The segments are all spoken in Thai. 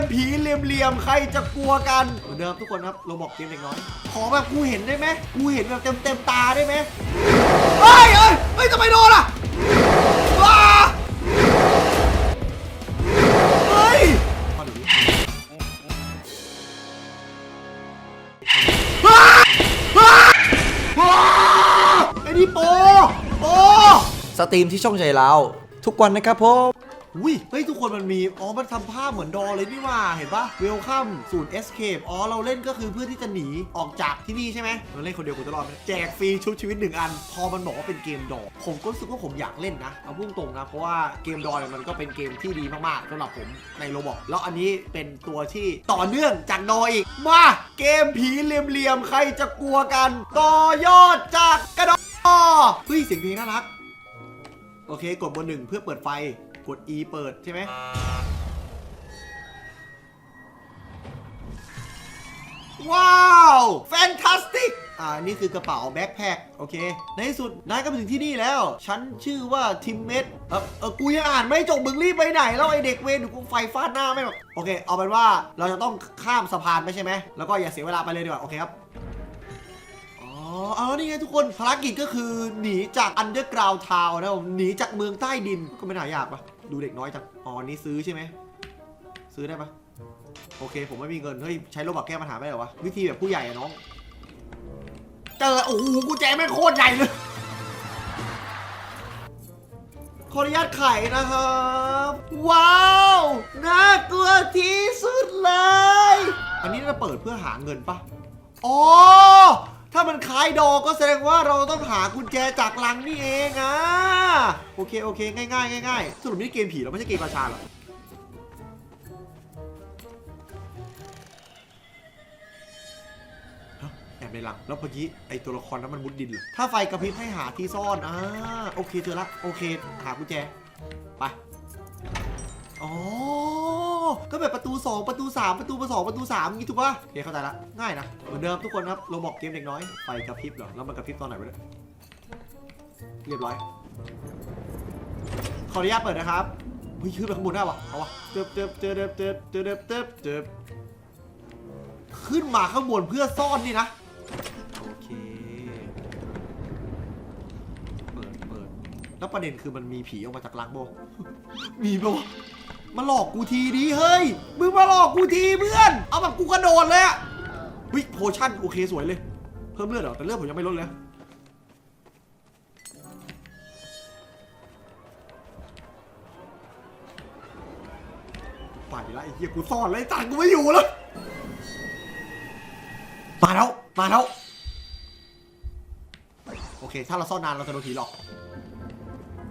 มผีเหลี่ยมๆใครจะกลัวกันเหมือนเดิมทุกคนครับเราบอกเกมเด็กน้อย ขอแบบกูเห็นได้ไหมกูเห็นแบบเต็มๆตาได้ไหมเฮ้ยเฮ้ยเฮ้ยทำไมโดนล่ะว้าเฮ้ยเอาดูดิว้าว้าว้าไอ้นี่โปโปสตรีมที่ช่องใจเราทุกวันนะครับผม อุ้ยเฮ้ยทุกคนมันมี อ๋อ มันทำภาพเหมือนดอเลยนี่ว่า เห็นปะเวลคัมสูตร escape อ๋อ เราเล่นก็คือเพื่อที่จะหนีออกจากที่นี่ใช่ไหมเราเล่นคนเดียวกูจะรอดไหมแจกฟรีชุดชีวิตหนึ่งอัน พอมันบอกว่าเป็นเกมดอ ผมก็รู้สึกว่าผมอยากเล่นนะ เอาพุ่งตรงนะ เพราะว่าเกมดอเนี่ยมันก็เป็นเกมที่ดีมากๆสำหรับผมในโรบอกแล้วอันนี้เป็นตัวที่ต่อเนื่องจากดออีก มา เกมผีเหลี่ยมๆ ใครจะกลัวกัน ต่อยอดจากกระดอเฮ้ยเสียงเพลงน่ารัก โอเค กดบนหนึ่งเพื่อเปิดไฟ กด E เปิดใช่ไหมว้าวแฟนตาสติก อ่า นี่คือกระเป๋าแบ็คแพคโอเค ในที่สุดนายก็มาถึงที่นี่แล้ว ฉันชื่อว่าทิมเมดเออเออกูยังอ่านไม่จบมึงรีบไปไหน แล้วไอเด็กเวรเดี๋ยวกูไฟฟาดหน้าไม่หรอกโอเค เอาเป็นว่าเราจะต้องข้ามสะพานไปใช่ไหม แล้วก็อย่าเสียเวลาไปเลยดีกว่า โอเคครับอ๋อเอานี่ไงทุกคนภารกิจก็คือหนีจากอันเดอร์กราวทาวนะผมหนีจากเมืองใต้ดินก็ไม่น่ายากปะ ดูเด็กน้อยจังอ๋อนี่ซื้อใช่ไหมซื้อได้ปะโอเค ผมไม่มีเงิน เฮ้ย ใช้โลบักแก้ปัญหาไม่ได้หรอวะ วิธีแบบผู้ใหญ่อะน้อง เจอ โอ้โหกุญแจไม่โคตรใหญ่เลย ขออนุญาตไข่นะครับ ว้าว น่ากลัวที่สุดเลย อันนี้เราเปิดเพื่อหาเงินปะอ๋อ ถ้ามันคล้ายดอก็แสดงว่าเราต้องหากุญแจจากลังนี่เองอะโอเคโอเคง่ายง่ายง่ายสรุปนี่เกมผีเราไม่ใช่เกมปราชาหรอแอบในลังแล้วเมื่อกี้ไอตัวละครนั้นมันมุดดินเหรอถ้าไฟกระพริบให้หาที่ซ่อนอ่าโอเคเจอละโอเค หากุญแจไปอ๋อ ก็แบบประตู 2 ประตู 3 ประตูประ2ประตู3งี้ถูกปะโอเคเข้าใจละง่ายนะเหมือนเดิมทุกคนครับเราบอกเกมเด็กน้อยไฟกระพริบเหรอแล้วมันกระพริบตอนไหนวะเนี่ยเรียบร้อยขออนุญาตเปิดนะครับเฮ้ยขึ้นไปข้างบนได้วะเอาวะเติบเติบเติบเติบเติบเติบเติบเติบขึ้นมาข้างบนเพื่อซ่อนนี่นะโอเคเปิดเปิดแล้วประเด็นคือมันมีผีออกมาจากลังโบมีปะวะ มาหลอกกูทีดีเฮ้ย มึงมาหลอกกูทีเพื่อน เอาแบบกูกระโดดเลยอะวิโพชั่นโอเคสวยเลย เพิ่มเลือดเหรอ แต่เลือดผมยังไม่ลดเลยไปละไอ้เหี้ยกูซ่อนเลยตังกูไม่อยู่แล้ว มาแล้ว มาแล้ว โอเค ถ้าเราซ่อนนานเราจะโดนผีหลอก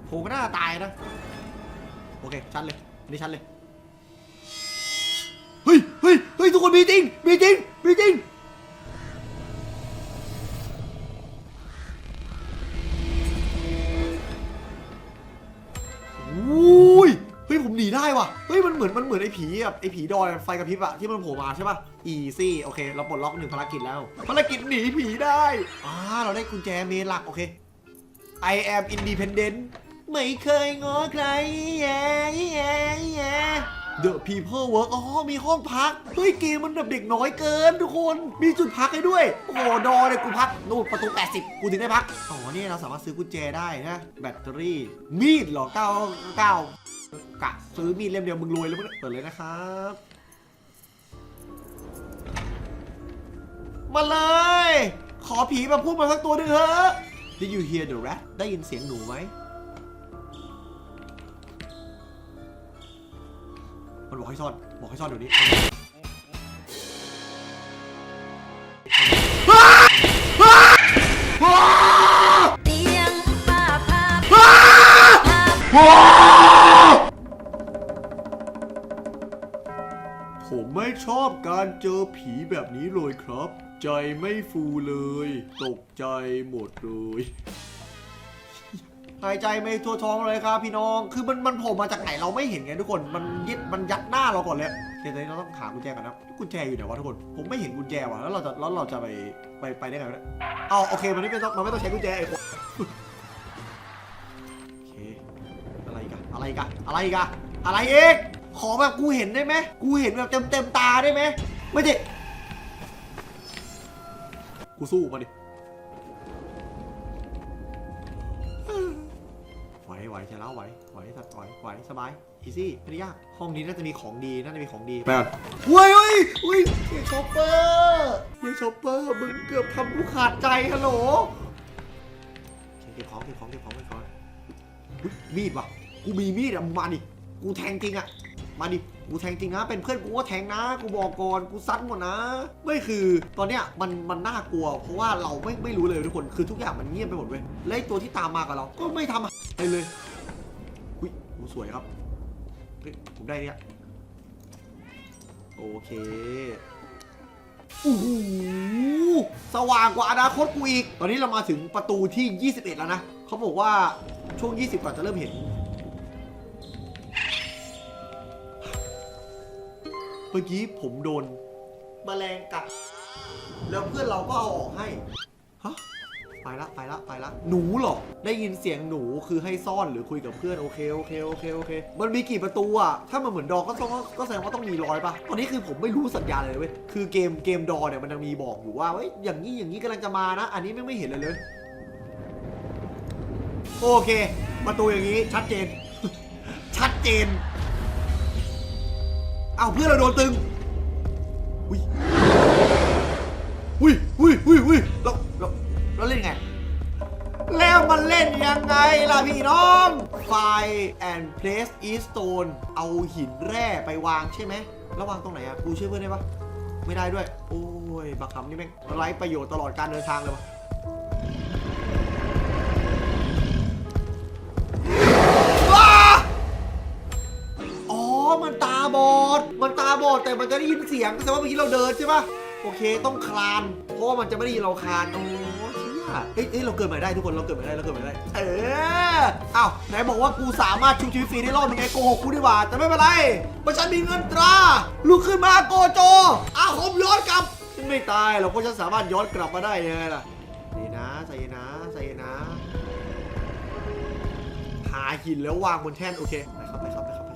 ผมก็น่าตายนะ โอเค ชัดเลย อันนี่ชัดเลย เฮ้ยเฮ้ยเฮ้ยทุกคนมีจริง มีจริง มีจริง อุ้ย เฮ้ยผมหนีได้ว่ะ เฮ้ยมันเหมือนมันเหมือนไอ้ผีแบบไอ้ผีดอยไฟกระพริบอะที่มันโผล่มาใช่ป่ะ easy โอเคเราปลดล็อกหนึ่งภารกิจแล้ว ภารกิจหนีผีได้ อ่าเราได้กุญแจเมนหลักโอเค I am independent ไม่เคยง้อใครแย่แย่แย่ The people work อ๋อ มีห้องพัก เฮ้ย เกมมันแบบเด็กน้อยเกินทุกคน มีจุดพักให้ด้วย โอ้โหดอเนี่ยกูพัก นู่นประตู 80 กูถึงได้พัก อ๋อเนี่ยเราสามารถซื้อกุญแจได้นะ แบตเตอรี่ มีดเหรอ9 9กะซื้อมีดเล่มเดียวมึงรวยแล้วมึงเปิดเลยนะครับ มาเลย ขอผีมาพูดมาสักตัวหนึ่งเถอะ Did you hear the rat ได้ยินเสียงหนูไหม มันบอกให้ซ่อน บอกให้ซ่อนเดี๋ยวนี้ผมไม่ชอบการเจอผีแบบนี้เลยครับ ใจไม่ฟูเลย ตกใจหมดเลย หายใจไม่ทั่วท้องเลยครับพี่น้อง คือมันมันโผล่มาจากไหนเราไม่เห็นไงทุกคน มันยึดมันยัดหน้าเราก่อนเลยเดี๋ยวตอนนี้เราต้องหากุญแจก่อนนะ กุญแจอยู่ไหนวะทุกคน ผมไม่เห็นกุญแจว่ะ แล้วเราจะแล้วเราจะไปไปไปได้ไงวะเนี่ยเอาโอเคมันไม่ต้องมันไม่ต้องใช้กุญแจไอ้คนโอเค อะไรกันอะไรกันอะไรกันอะไรอีกขอแบบกูเห็นได้ไหมกูเห็นแบบเต็มเต็มตาได้ไหมไม่ใช่กูสู้มาดิ ไหวไหวใช่แล้วไหวไหวสัตว์ไหวไหวสบายอีซี่ไม่ได้ยากห้องนี้น่าจะมีของดีน่าจะมีของดีไปก่อนเฮ้ยเฮ้ยเฮ้ยเฮียช็อปเปอร์เฮียช็อปเปอร์มึงเกือบทำกูขาดใจฮัลโหลเก็บของเก็บของเก็บของเก็บของอุ๊ยมีดว่ะกูมีมีดอะมึงมาดิกูแทงจริงอะมาดิ กูแทงจริงนะเป็นเพื่อนกูก็แทงนะ กูบอกก่อนกูซัดหมดนะ ไม่คือตอนเนี้ยมันมันน่ากลัว เพราะว่าเราไม่ไม่รู้เลยทุกคนคือทุกอย่างมันเงียบไปหมดเว้ยและตัวที่ตามมากับเรา ก็ไม่ทำอะไรเลยอุ้ยโหสวยครับเฮ้ยผมได้เนี่ยโอเคโอ้โหสว่างกว่าอนาคตกูอีก ตอนนี้เรามาถึงประตูที่ 21 แล้วนะ เขาบอกว่าช่วง 20 ก่อนจะเริ่มเห็น เมื่อกี้ผมโดนแมลงกัด แล้วเพื่อนเราก็เอาออกให้ ฮะ ไปละไปละไปละ หนูเหรอ ได้ยินเสียงหนูคือให้ซ่อนหรือคุยกับเพื่อนโอเคโอเคโอเคโอเค มันมีกี่ประตูอะถ้ามันเหมือนดอก็ต้องก็แสดงว่าต้องมีร้อยปะตอนนี้คือผมไม่รู้สัญญาณเลยเว้ย คือเกมเกมดอเนี่ยมันยังมีบอกอยู่ว่าเว้ยอย่างนี้อย่างนี้กำลังจะมานะ อันนี้ไม่ไม่เห็นเลยเลย โอเค ประตูอย่างนี้ชัดเจน ชัดเจน เอาเพื่อนเราโดนตึงอุ้ยอุ้ยอุ้ยอุ้ยอุ้ยเราเราเราเล่นไง แล้วมันเล่นยังไงล่ะพี่น้องไฟ and place is stone เอาหินแร่ไปวางใช่ไหมแล้ววางตรงไหนอะกูช่วยเพื่อนได้ปะไม่ได้ด้วย โอ้ยบักคำนี่แม่งไร้ประโยชน์ตลอดการเดินทางเลยวะ มันตาบอด มันตาบอดแต่มันจะได้ยินเสียงแสดงว่าเมื่อกี้เราเดินใช่ปะโอเคต้องคลาน เพราะว่ามันจะไม่ได้ยินเราคลานโอ้เชี่ยเอ้ยเอ้ยเราเกิดใหม่ได้ทุกคนเราเกิดใหม่ได้เราเกิดใหม่ได้ เอออ้าวไหนบอกว่ากูสามารถชุบชีวิตฟรีได้รอบนึงไงโกหกกูดีกว่าแต่ไม่เป็นไรเพราะฉันมีเงินตราลุกขึ้นมาโกโจอาคมย้อนกลับฉันไม่ตายหรอกเพราะฉันสามารถย้อนกลับมาได้ยังไงล่ะนี่นะใจเย็นนะใจเย็นนะหาหินแล้ววางบนแท่นโอเคไปครับไปครับไปครับ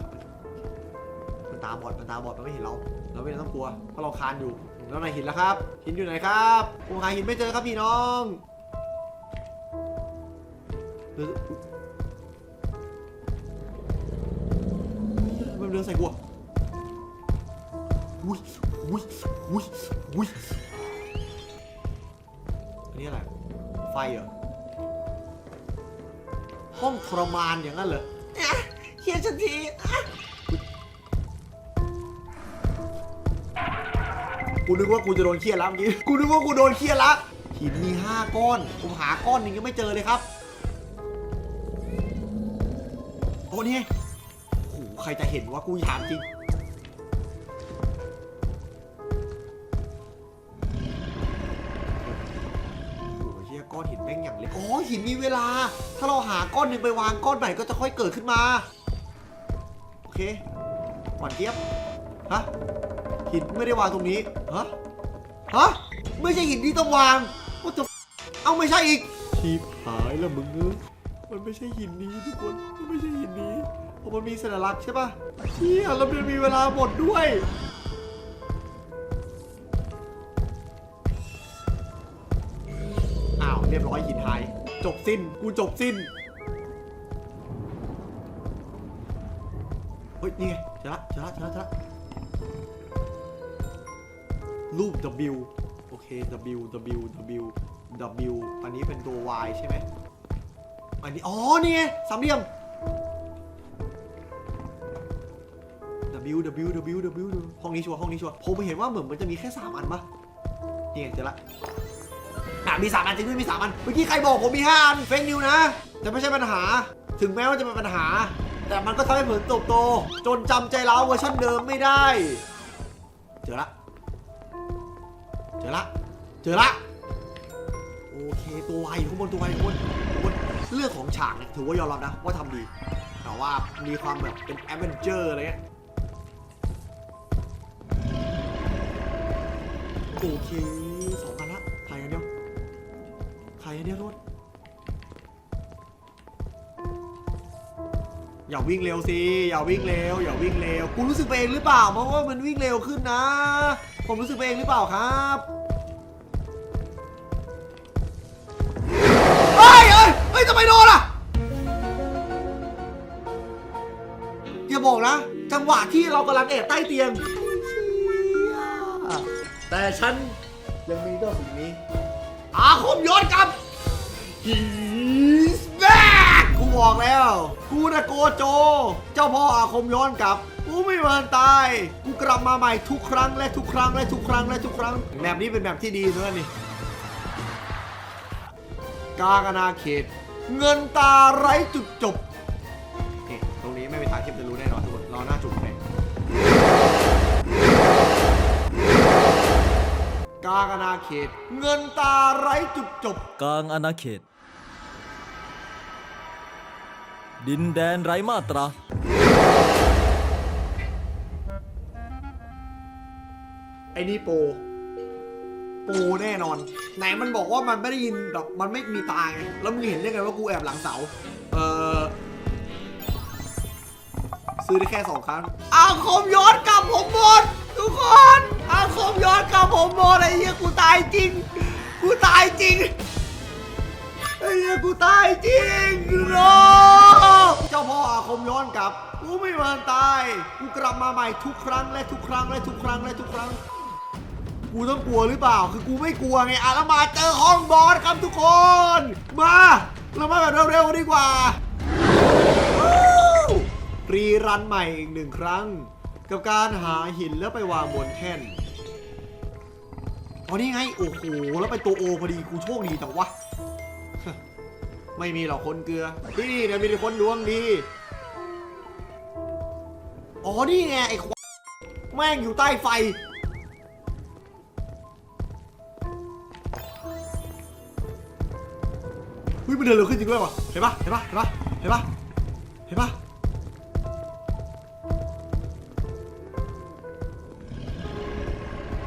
ตาบอดมันตาบอดมันไม่เห็นเรา เราไม่ต้องกลัวเพราะเราคานอยู่แล้วไหนหินแล้วครับ หินอยู่ไหนครับผมหาหินไม่เจอครับพี่น้องเดี๋ยวมันเดินใส่กูอะอุ้ยอุ้ยอุ้ยอุ้ยอันนี้อะไร ไฟเหรอ ห้องทรมานอย่างนั้นเหรอเฮียฉันที กูนึกว่ากูจะโดนเครียดแล้วเมื่อกี้ กูนึกว่ากูโดนเครียดละหินมีห้าก้อน ผมหาก้อนหนึ่งยังไม่เจอเลยครับ โอ้นี่โอ้โหใครจะเห็นว่ากูถามจริง โอ้โหเฮียก้อนหินแม่งอย่างเล็ก อ๋อหินมีเวลา ถ้าเราหาก้อนหนึ่งไปวางก้อนใหม่ก็จะค่อยเกิดขึ้นมา โอเคหวานเจี๊ยบ ฮะ หินไม่ได้วางตรงนี้ฮะฮะไม่ใช่หินที่ต้องวางว่าจะเอาไม่ใช่อีกชีพหายแล้วมึงเอ้ยมันไม่ใช่หินนี้ทุกคนมันไม่ใช่หินนี้เพราะมันมีสัญลักษณ์ใช่ปะเชี่ยแล้วมันมีเวลาหมดด้วยอ้าวเรียบร้อยหินหาย จบสิ้นกูจบสิ้นเฮ้ยนี่ไงเจอละเจอละเจอละเจอละ รูป W โอเค W W W W อันนี้เป็นตัว Y ใช่ไหมอันนี้ อ๋อ นี่ไงสามเหลี่ยม W W W W ห้องนี้ชัวร์ห้องนี้ชัวร์ผมเห็นว่าเหมือนมันจะมีแค่สามอันปะนี่ไงเจอละอะมีสามอันจริงด้วยมีสามอัน เมื่อกี้ใครบอกผมมีห้าอัน เฟกนิวนะ แต่ไม่ใช่ปัญหา ถึงแม้ว่าจะเป็นปัญหา แต่มันก็ทำให้ผมเติบโต จนจำใจเราเวอร์ชันเดิมไม่ได้ เจอละ จอละ เจอละ โอเคตัวไวอยู่ข้างบนตัวไวข้างบนข้างบนเรื่องของฉากเนี่ยถือว่ายอมรับนะว่าทำดี แต่ว่ามีความแบบเป็นแอดเวนเจอร์อะไรเงี้ย โอเคสองอันละถ่ายกันเดียวถ่ายกันเดียวรถ อย่าวิ่งเร็วสิ อย่าวิ่งเร็ว อย่าวิ่งเร็ว กูรู้สึกไปเองหรือเปล่า เพราะว่ามันวิ่งเร็วขึ้นนะ ผมรู้สึกไปเองหรือเปล่าครับเฮ้ยเฮ้ยเฮ้ยทำไมโดนล่ะ อย่าบอกนะ จังหวะที่เรากำลังแอบใต้เตียง แต่ฉันยังมีเจ้าสิ่งนี้ อาคมย้อนกลับ บอกแล้ว กูนะโกโจ เจ้าพ่ออาคมย้อนกลับ กูไม่มีวันตาย กูกลับมาใหม่ทุกครั้งและทุกครั้งและทุกครั้งและทุกครั้งแบบนี้เป็นแบบที่ดีนะนี่กากนาเขต เงินตาไร้จุดจบนี่ตรงนี้ไม่มีทางที่จะรู้แน่นอนทุกคนรอหน้าจุดเลยกากนาเขต เงินตาไร้จุดจบ กลางอาณาเขต ดินแดนไร้มาตรา ไอ้นี่โป โปแน่นอน ไหนมันบอกว่ามันไม่ได้ยินแบบมันไม่มีตาไง แล้วมึงเห็นได้ไงว่ากูแอบหลังเสา เออซื้อได้แค่สองครั้งอาคมย้อนกลับผมหมด ทุกคนอาคมย้อนกลับผมหมดไอ้เหี้ยกูตายจริง กูตายจริงไอ้เหี้ยกูตายจริงโนเจ้าพ่ออาคมย้อนกลับ กูไม่มีวันตาย กูกลับมาใหม่ทุกครั้งและทุกครั้งและทุกครั้งและทุกครั้ง กูต้องกลัวหรือเปล่า คือกูไม่กลัวไงอะแล้วมาเจอห้องบอสครับทุกคน มา เรามาแบบเร็วๆดีกว่า รีรันใหม่อีกหนึ่งครั้ง กับการหาหินแล้วไปวางบนแท่นอ๋อนี่ไง โอ้โห แล้วไปตัวโอพอดี กูโชคดีแต่วะ ไม่มีหรอกคนเกลือ ที่นี่เนี่ยมีแต่คนดวงดี อ๋อนี่ไงไอ้ควแม่งอยู่ใต้ไฟเฮ้ยมันเดินเร็วขึ้นจริงด้วยวะเห็นปะเห็นปะเห็นปะเห็นปะเห็นปะ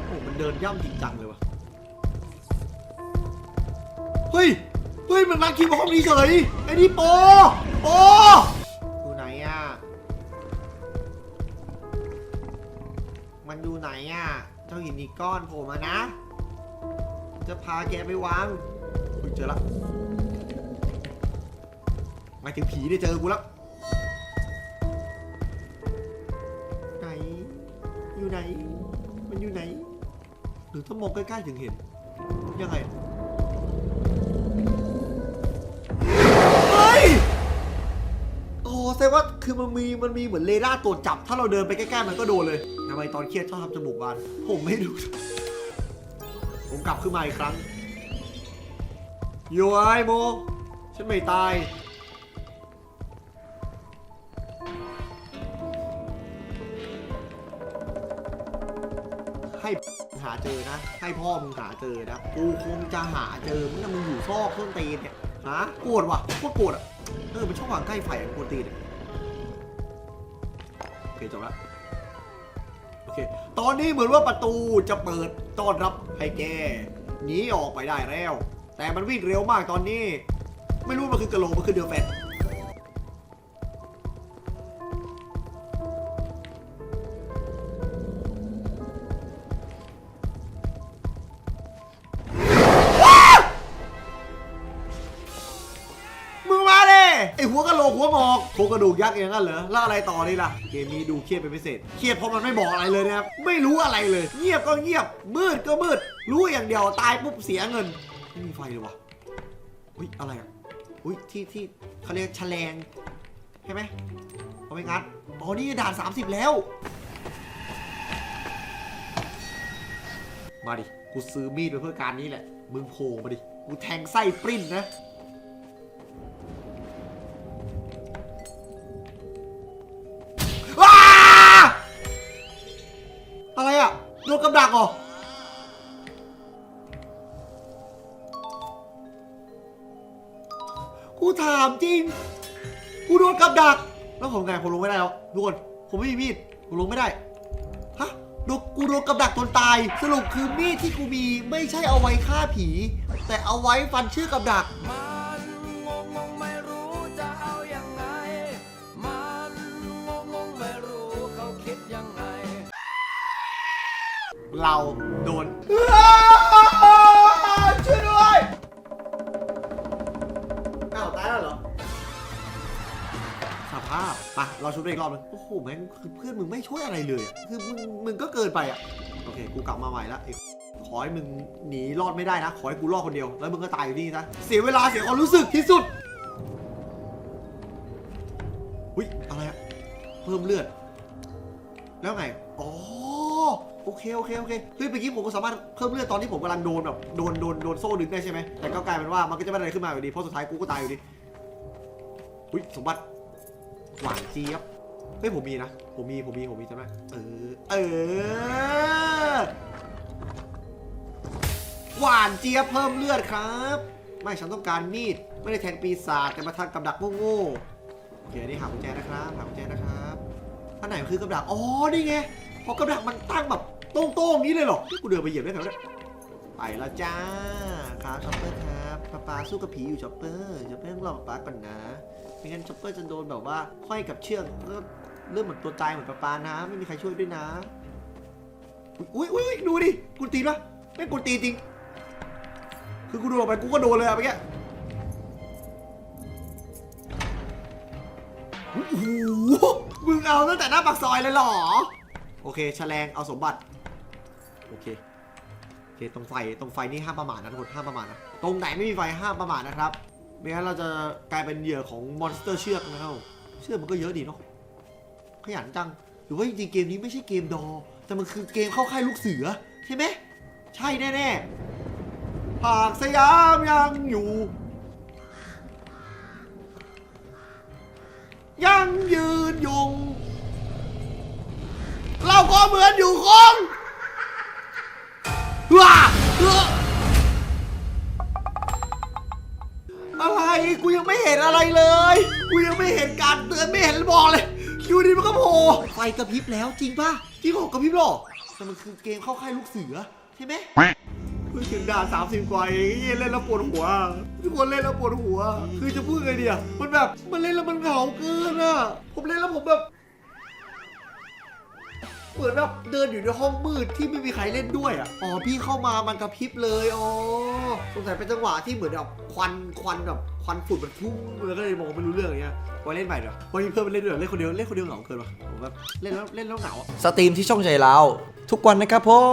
โอ้มันเดินย่ำจริงจังเลยว่ะ เฮ้ย เฮ้ยมันรักคิวมาห้องนี้เฉยไอ้นี่โปโปอยู่ไหนอะ มันอยู่ไหนอะ เจ้าหินอีกก้อนโผล่มานะ จะพาแกไปวางอุ๊ยเจอละหมายถึงผีเนี่ยเจอกูแล้วไหน อยู่ไหน มันอยู่ไหน หรือถ้ามองใกล้ๆถึงเห็น ยังไง แสดงว่าคือมันมีมันมีเหมือนเรดาร์ตรวจจับ ถ้าเราเดินไปใกล้ๆมันก็โดนเลยทำไมตอนเครียดชอบทำจมูกบาน ผมไม่รู้ ผมกลับขึ้นมาอีกครั้งอยู่ไอโม ฉันไม่ตายให้หาเจอนะ ให้พ่อมึงหาเจอนะ กูคงจะหาเจอ มึงนะมึงอยู่ซอกเครื่องตีนเนี่ย ฮะ โกรธว่ะโคตรโกรธอะ เออมันช่อบวางใกล้ไฟอะโกรธตีนเนี่ย เคจบละโอเค ตอนนี้เหมือนว่าประตูจะเปิดต้อนรับให้แกหนีออกไปได้แล้ว แต่มันวิ่งเร็วมากตอนนี้ ไม่รู้มันคือกระโหลกมันคือเดือแฟน ไอหัวกะโหลกหัวหมอกโครงกระดูกยักษ์อย่างนั้นเหรอแล้วอะไรต่อนี่ล่ะเกมนี้ดูเครียดเป็นพิเศษเครียดเพราะมันไม่บอกอะไรเลยนะครับไม่รู้อะไรเลย เงียบก็เงียบมืดก็มืด รู้อย่างเดียวตายปุ๊บเสียเงินไม่มีไฟเลยวะอุ้ยอะไรอะอุ้ยที่ที่เขาเรียกแฉลงใช่ไหมเอาไปงัดอ๋อนี่ด่าน30 แล้ว มาดิกูซื้อมีดไปเพื่อการนี้แหละมึงโผล่มาดิกูแทงไส้ปริ้นนะ กับดักเหรอกูถามจริง กูโดนกับดัก แล้วผมไงผมลงไม่ได้แล้วทุกคน ผมไม่มีมีด ผมลงไม่ได้ ฮะโดนกูโดนกับดักจนตาย สรุปคือมีดที่กูมีไม่ใช่เอาไว้ฆ่าผี แต่เอาไว้ฟันชื่อกับดัก เราโดนอ้าวช่วยด้วยอ้าวตายแล้วเหรอสภาพไปเราชุบอีกรอบนึงโอ้โหแม่งคือเพื่อนมึงไม่ช่วยอะไรเลยอะคือมึงมึงก็เกินไปอะโอเค กูกลับมาใหม่ละไอ้ขอให้มึงหนีรอดไม่ได้นะ ขอให้กูรอดคนเดียว แล้วมึงก็ตายอยู่ที่นี่นะเสียเวลาเสียความรู้สึกที่สุดอุ้ยอะไรอะเพิ่มเลือด แล้วไงอ๋อโอ เคโอเคโอเคเฮ้ยเมื่อกี้ผมก็สามารถเพิ่มเลือดตอนที่ผมกำลังโดนแบบโดนโดนโดนโซ่ดึงได้ใช่ไหมแต่ก็กลายเป็นว่ามันก็จะไม่ได้อะไรขึ้นมาอยู่ดีเพราะสุดท้ายกูก็ตายอยู่ดีอุ้ยสมบัติหวานเจี๊ยบเฮ้ยผมมีนะผมมีผมมีผมมีใช่ไหมเออเออหวานเจี๊ยบเพิ่มเลือดครับ ไม่ฉันต้องการมีดไม่ได้แทงปีศาจแต่มาทางกับดักโง่ๆโอเคนี่หากุญแจนะครับหากุญแจนะครับอันไหนคือกับดักอ๋อนี่ไงเพราะกับดักมันตั้งแบบ โต้งๆนี้เลยเหรอนี่กูเดินไปเหยียบได้ไงวะเนี่ยไปแล้วจ้าครับช็อปเปอร์ครับป้าปาสู้กับผีอยู่ช็อปเปอร์ช็อปเปอร์ต้องรอป้าก่อนนะไม่งั้นช็อปเปอร์จะโดนแบบว่าห้อยกับเชือกแล้วเริ่มเหมือนตัวตายเหมือนปลาปลานะ ไม่มีใครช่วยด้วยนะอุ้ยอุ้ยดูดิกูตีปะไม่กูตีจริง คือกูโดนออกไปกูก็โดนเลยอะเมื่อกี้โอ้โหมึงเอาตั้งแต่หน้าปากซอยเลยเหรอ โอเคแฉลงเอาสมบัติ โอเคโอเคตรงไฟตรงไฟนี่ห้ามประมาทนะทุกคนห้ามประมาทนะตรงไหนไม่มีไฟห้ามประมาทนะครับไม่งั้นเราจะกลายเป็นเหยื่อของมอนสเตอร์เชือกนะครับเชือกมันก็เยอะดีเนาะขยันจังหรือว่าจริงๆเกมนี้ไม่ใช่เกมดอ แต่มันคือเกมเข้าค่ายลูกเสือ ใช่ไหมใช่แน่ๆหากสยามยังอยู่ยังยืนยงเราก็เหมือนอยู่คง ว้าอะไรกูยังไม่เห็นอะไรเลย กูยังไม่เห็นการเตือนไม่เห็นบอกเลยอยู่ดีมันก็โผล่ไฟกระพริบแล้วจริงป่ะจริงเหรอกระพริบหรอแต่มันคือเกมเข้าค่ายลูกเสือใช่ไหมเพิ่งถึงด่านสามสิบกว่าเองเหี้ยเล่นแล้วปวดหัวทุกคนเล่นแล้วปวดหัว คือจะพูดไงเดียมันแบบมันเล่นแล้วมันเหงาเกินอะผมเล่นแล้วผมแบบ เหมือนแบบเดินอยู่ในห้องมืดที่ไม่มีใครเล่นด้วยอะ อ๋อพี่เข้ามามันกระพริบเลย อ๋อ สงสัยเป็นจังหวะที่เหมือนแบบควันควันแบบควันฝุ่นมันพุ่งแล้วก็เลยมองไม่รู้เรื่องอย่างเงี้ยไว้เล่นใหม่เดี๋ยวไว้เพื่อนมเล่นด้วยเล่นคนเดียวเล่นคนเดียวเหงาเกินว่ะผมแบบเล่นแล้วเล่นแล้วเหงา สตรีมที่ช่องใจเราทุกวันนะครับผม